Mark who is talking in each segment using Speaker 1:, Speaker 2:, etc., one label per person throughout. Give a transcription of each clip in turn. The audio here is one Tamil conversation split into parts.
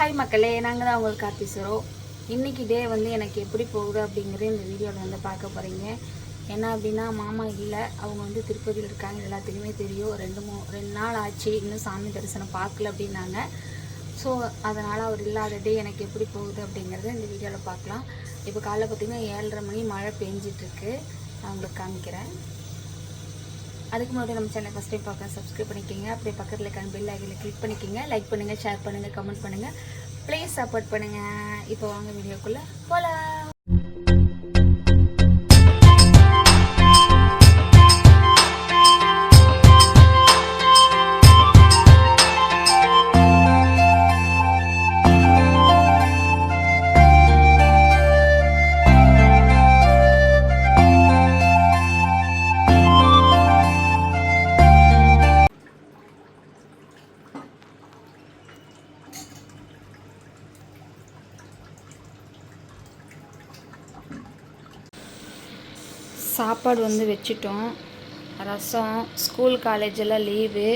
Speaker 1: ஹாய் மக்களே நாங்கள் தான் உங்களுக்கு கார்த்திசுரோம் இன்றைக்கி டே வந்து எனக்கு எப்படி போகுது அப்படிங்கிறது இந்த வீடியோவில் வந்து பார்க்க போகிறீங்க என்ன அப்படின்னா மாமா இல்லை அவங்க வந்து திருப்பதியில் இருக்காங்க. எல்லாத்துக்குமே தெரியும். ரெண்டு மூ ரெண்டு நாள் ஆச்சு. இன்னும் சாமி தரிசனம் பார்க்கல அப்படின்னாங்க. ஸோ அதனால் அவர் இல்லாத டே எனக்கு எப்படி போகுது அப்படிங்கிறத இந்த வீடியோவில் பார்க்கலாம். இப்போ காலைல பார்த்திங்கன்னா ஏழரை மணி மழை பெஞ்சிட்ருக்கு நான் உங்களுக்கு காமிக்கிறேன். அதுக்கு முன்னாடி நம்ம சேனல் ஃபஸ்ட் டைம் பார்க்க சப்ஸ்கிரைப் பண்ணிக்கோங்க. அப்படியே பக்கத்தில் இருக்க பெல் ஐக்கில் கிளிக் பண்ணிக்கோங்க. லைக் பண்ணுங்கள் ஷேர் பண்ணுங்கள் கமெண்ட் பண்ணுங்கள் ப்ளீஸ் சப்போர்ட் பண்ணுங்கள் இப்போ வாங்க வீடியோக்குள்ளே போகலாம் சாப்பாடு வந்து வச்சுட்டோம். ரசம் ஸ்கூல் காலேஜெல்லாம் லீவு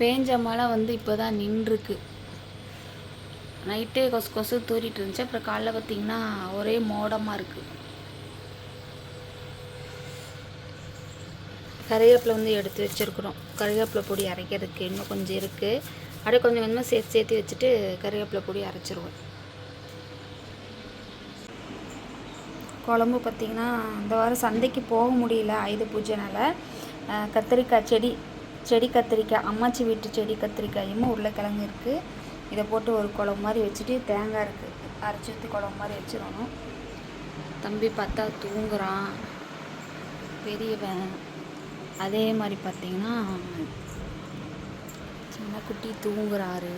Speaker 1: பேஞ்ச மழை வந்து இப்போ தான் நின்றுருக்கு நைட்டே கொசு கொசு தூரிட்டு இருந்துச்சு. அப்புறம் காலைல பார்த்திங்கன்னா ஒரே மோடமாக இருக்குது கறிவேப்பிலை வந்து எடுத்து வச்சுருக்குறோம். கறிவேப்பிலை பொடி அரைக்கிறதுக்கு இன்னும் கொஞ்சம் இருக்குது அப்படியே கொஞ்சம் கொஞ்சமாக சேர்த்து சேர்த்து வச்சுட்டு கறிவேப்பிலை பொடி அரைச்சிருவோம். குழம்பு பார்த்திங்கன்னா இந்த வாரம் சந்தைக்கு போக முடியல ஆயுத பூஜைனால். கத்திரிக்காய் செடி செடி கத்திரிக்காய் அம்மாச்சி வீட்டு செடி கத்திரிக்காயும் உருளைக்கிழங்கு இருக்குது இதை போட்டு ஒரு குழம்பு மாதிரி வச்சுட்டு தேங்காய் இருக்குது அரைச்சி ஊற்றி குழம்பு மாதிரி வச்சிடணும். தம்பி பார்த்தா தூங்குறான். பெரியவன். அதே மாதிரி பார்த்திங்கன்னா சின்ன குட்டி தூங்குறாரு.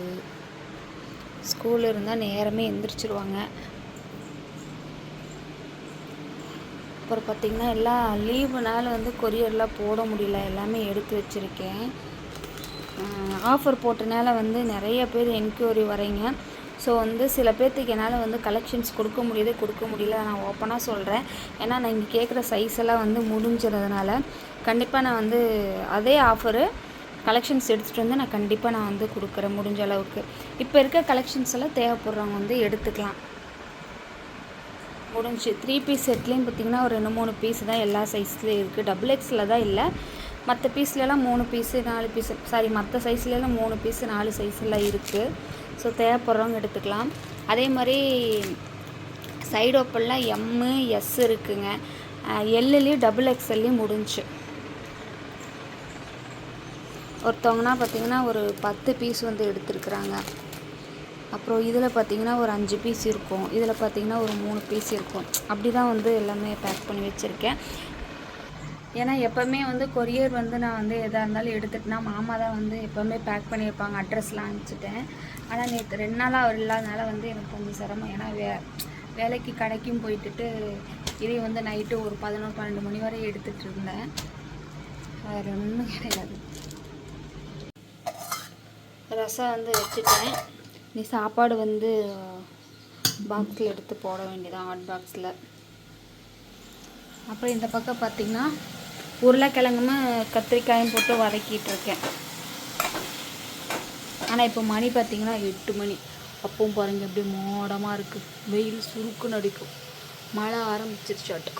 Speaker 1: ஸ்கூல் இருந்தால் நேரமே எந்திரிச்சிருவாங்க. அப்புறம் பார்த்திங்கன்னா எல்லாம் லீவுனால வந்து கொரியர்லாம் போட முடியல. எல்லாமே எடுத்து வச்சுருக்கேன். ஆஃபர் போட்டனால வந்து நிறைய பேர் என்கொயரி வரீங்க ஸோ வந்து சில பேர்த்துக்கு என்னால் வந்து கலெக்ஷன்ஸ் கொடுக்க முடியுது கொடுக்க முடியல. நான் ஓப்பனாக சொல்கிறேன் ஏன்னா நான் இங்கே கேட்குற சைஸ் எல்லாம் வந்து முடிஞ்சதுனால கண்டிப்பாக நான் வந்து அதே ஆஃபரு கலெக்ஷன்ஸ் எடுத்துகிட்டு வந்து நான் கண்டிப்பாக நான் வந்து கொடுக்குறேன் முடிஞ்ச அளவுக்கு. இப்போ இருக்க கலெக்ஷன்ஸ் எல்லாம் தேவைப்படுறவங்க வந்து எடுத்துக்கலாம். முடிஞ்சு த்ரீ பீஸ் செட்லேயும் பார்த்திங்கன்னா ஒரு ரெண்டு மூணு பீஸ் தான் எல்லா சைஸ்லேயும் இருக்குது டபுள் எக்ஸில் தான் இல்லை. மற்ற பீஸ்லலாம் மூணு பீஸு நாலு பீஸு சாரி மற்ற சைஸ்லலாம் மூணு பீஸு நாலு சைஸ்லாம் இருக்குது ஸோ தேவைப்படுறவங்க எடுத்துக்கலாம். அதே மாதிரி சைடு ஓப்பன்லாம் எம்மு எஸ் இருக்குங்க. எல்லுலேயும் டபுள் எக்ஸ்எல்லையும் முடிஞ்சு. ஒருத்தவங்கன்னா பார்த்தீங்கன்னா ஒரு பத்து பீஸ் வந்து எடுத்துருக்குறாங்க. அப்புறம் இதில் பார்த்தீங்கன்னா ஒரு அஞ்சு பீஸ் இருக்கும். இதில் பார்த்தீங்கன்னா ஒரு மூணு பீஸ் இருக்கும். அப்படி தான் வந்து எல்லாமே பேக் பண்ணி வச்சுருக்கேன். ஏன்னா எப்போவுமே வந்து கொரியர் வந்து நான் வந்து எதாக இருந்தாலும் எடுத்துட்டுனா மாமா தான் வந்து எப்போவுமே பேக் பண்ணி வைப்பாங்க. அட்ரஸ்லாம் அனுப்பிச்சிட்டேன். ஆனால் நேற்று ரெண்டு நாளாக அவர் இல்லாதனால வந்து எனக்கு கொஞ்சம் சிரமம். ஏன்னா வே வேலைக்கு கடைக்கும் போயிட்டுட்டு இதே வந்து நைட்டு ஒரு பதினொரு பன்னெண்டு மணி வரை எடுத்துகிட்டு இருந்தேன். வேறு ஒன்றும் கிடையாது. ரசம் வந்து வச்சுட்டேன். நீ சாப்பாடு வந்து பாக்ஸில் எடுத்து போட வேண்டியதான் ஹாட் பாக்ஸில் அப்புறம் இந்த பக்கம் பார்த்திங்கன்னா உருளைக்கிழங்குமே கத்திரிக்காயும் போட்டு வதக்கிட்டு இருக்கேன். ஆனால் இப்போ மணி பார்த்திங்கன்னா எட்டு மணி. அப்பவும் பாருங்கள் அப்படியே மோடமாக இருக்குது வெயில் சுருக்குன்னு அடிக்கும். மழை ஆரம்பிச்சிருச்சாட்டு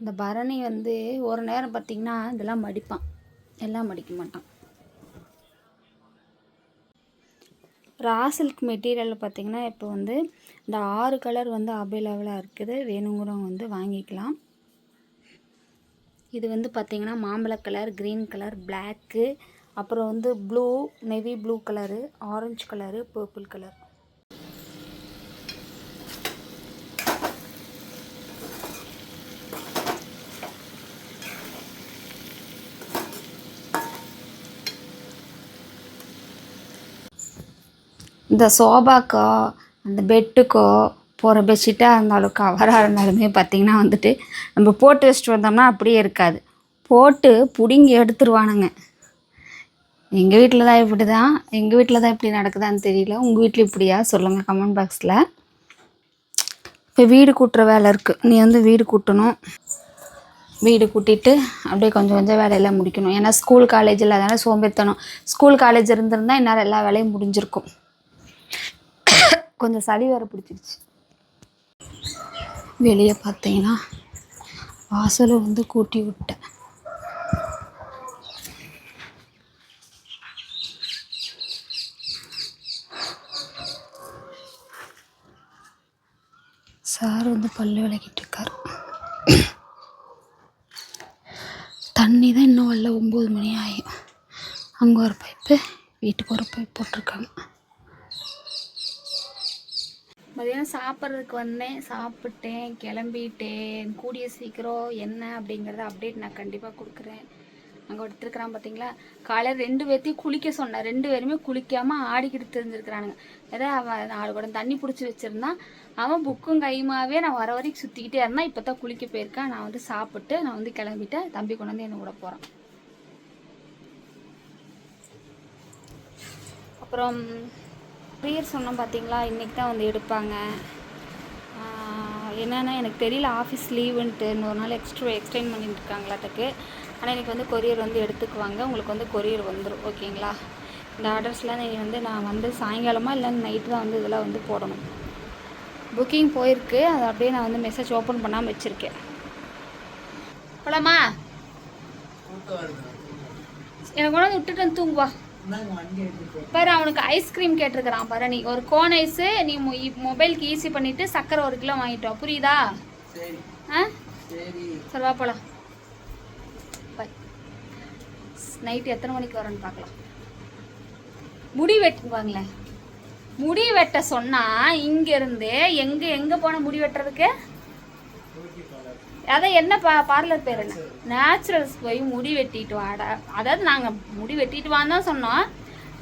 Speaker 1: இந்த பரணி வந்து ஒரு நேரம் பார்த்திங்கன்னா இதெல்லாம் மடிப்பான். எல்லாம் மடிக்க மாட்டான். ரா சில்க் மெட்டீரியலில் பார்த்திங்கன்னா இப்போ வந்து இந்த ஆறு கலர் வந்து அவைலபிளாக இருக்குது. வேணுங்கிறவங்க வந்து வாங்கிக்கலாம். இது வந்து பார்த்திங்கன்னா மாம்பழ கலர் க்ரீன் கலர் பிளாக்கு அப்புறம் வந்து blue navy blue colour orange colour purple colour இந்த சோபாக்கோ அந்த பெட்டுக்கோ போகிற பெட்ஷீட்டாக இருந்தாலும் கவராக இருந்தாலுமே பார்த்திங்கன்னா வந்துட்டு நம்ம போட்டு வச்சுட்டு வந்தோம்னா அப்படியே இருக்காது. போட்டு பிடுங்கி எடுத்துருவானுங்க. எங்கள் வீட்டில் தான் இப்படி தான் எங்கள் வீட்டில் தான் இப்படி நடக்குதான்னு தெரியல. உங்கள் வீட்டில் இப்படியா? சொல்லுங்கள் கமெண்ட் பாக்ஸில் இப்போ வீடு கூட்டுற வேலை இருக்குது நீ வந்து வீடு கூட்டணும். வீடு கூட்டிட்டு அப்படியே கொஞ்சம் கொஞ்சம் வேலையெல்லாம் முடிக்கணும். ஏன்னா ஸ்கூல் காலேஜில் அதனால் சோம்பேறித்தனம். ஸ்கூல் காலேஜ் இருந்திருந்தால் என்னால் எல்லா வேலையும் முடிஞ்சிருக்கும். கொஞ்சம் சளி வேறு பிடிச்சிருச்சு. வெளியே பார்த்தீங்கன்னா வாசலை வந்து கூட்டி விட்டேன். சார் வந்து பல்லு விளக்கிட்டு இருக்கார். தண்ணி தான் இன்னும் வரல ஒம்பது மணி ஆகும் அங்கே ஒரு பைப்பு வீட்டுக்கு ஒரு பைப் போட்டிருக்காங்க. மதியானம் சாப்பிட்றதுக்கு வந்தேன் சாப்பிட்டேன் கிளம்பிட்டேன். கூடிய சீக்கிரம் என்ன அப்படிங்கிறத அப்டேட் நான் கண்டிப்பாக கொடுக்குறேன். அங்கே எடுத்துருக்கிறான் பார்த்தீங்களா காலையில் ரெண்டு பேர்த்தையும் குளிக்க சொன்னேன். ரெண்டு பேருமே குளிக்காமல் ஆடிக்கிட்டு தெரிஞ்சிருக்கிறானுங்க. ஏதாவது அவன் நாலு குடம் தண்ணி பிடிச்சி வச்சுருந்தான் அவன் புக்கும் கையுமாவே நான் வர வரைக்கும் சுற்றிக்கிட்டே இருந்தான். இப்போ தான் குளிக்க போயிருக்கான். நான் வந்து சாப்பிட்டு நான் வந்து கிளம்பிட்டேன் தம்பி கொண்டு வந்து என்னை விட போகிறான் அப்புறம் ப்ரியர் சொன்னோம் பார்த்தீங்களா? இன்றைக்கி தான் வந்து எடுப்பாங்க. என்னன்னா எனக்கு தெரியல ஆஃபீஸ் லீவுன்ட்டு. இன்னொரு நாள் எக்ஸ்ட்ரா எக்ஸ்டெண்ட் பண்ணிட்டு இருக்காங்களாட்டுக்கு. ஆனால் இன்றைக்கி வந்து கொரியர் வந்து எடுத்துக்குவாங்க. உங்களுக்கு வந்து கொரியர் வந்துடும் ஓகேங்களா? இந்த ஆர்டர்ஸ்லாம் நீங்கள் வந்து நான் வந்து சாயங்காலமா இல்லை நைட்டு தான் வந்து இதெல்லாம் வந்து போடணும். புக்கிங் போயிருக்கு. அதை அப்படியே நான் வந்து மெசேஜ் ஓப்பன் பண்ணாமல் வச்சுருக்கேன். போலாமா? எனக்கு வந்து விட்டுட்டு வந்து தூங்குவா. பாரு அவனுக்கு ஐஸ்கிரீம் கேட்டிருக்கிறான் பாரு நீ ஒரு கோன் ஐஸு நீ மொபைலுக்கு ஈஸி பண்ணிட்டு சக்கரை ஒரு கிலோ வாங்கிட்டோ புரியுதா? ஆ? சரி. வா போலாம். பாய். நைட்டு எத்தனை மணிக்கு வரேன்னு பார்க்கலாம் முடி வெட்டுவாங்களேன் முடி வெட்ட சொன்னா இங்க இருந்து எங்க எங்க போன முடி வெட்டுறதுக்கு? அதான் என்ன பா பார்லர் பேர் என்ன? நேச்சுரல்ஸ் போய் முடி வெட்டிட்டு வாடா. அதாவது நாங்கள் முடி வெட்டிட்டு வான்னு தான் சொன்னோம்.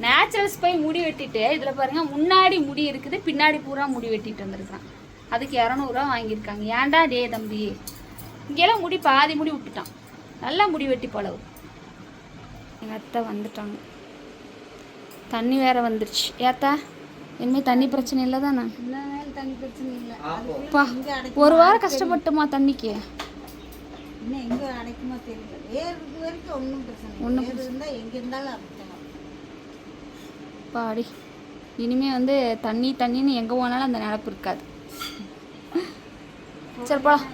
Speaker 1: நேச்சுரல்ஸ் போய் முடி வெட்டிட்டு இதில் பாருங்க முன்னாடி முடி இருக்குது பின்னாடி பூரா முடி வெட்டிட்டு வந்திருக்கான் அதுக்கு இரநூறுவா வாங்கியிருக்காங்க. ஏன்டா டே தம்பி? இங்கெல்லாம் முடி பாதி முடி விட்டுட்டான். நல்லா முடி வெட்டி பழவு எங்கள் அத்தை வந்துட்டாங்க. தண்ணி வேற வந்துருச்சு. ஏத்தா? இனிமேல் தண்ணி பிரச்சனை இல்லை தானே
Speaker 2: தண்ணி பிரச்சனை இல்லை.
Speaker 1: பா. ஒரு வாரம் கஷ்டப்பட்டுமா தண்ணிக்கு?
Speaker 2: இன்னும் எங்கே அடைக்குமோ தெரியல. ஏறுறது வரைக்கும் ஒன்றும் பிரச்சனை இல்லை. ஏறு இருந்தால் எங்கே இருந்தாலும் அடைக்கலாம்
Speaker 1: பாடி இனிமே வந்து தண்ணி தண்ணின்னு எங்கே போனாலும் அந்த நினப்பு இருக்காது. சரி போலாம்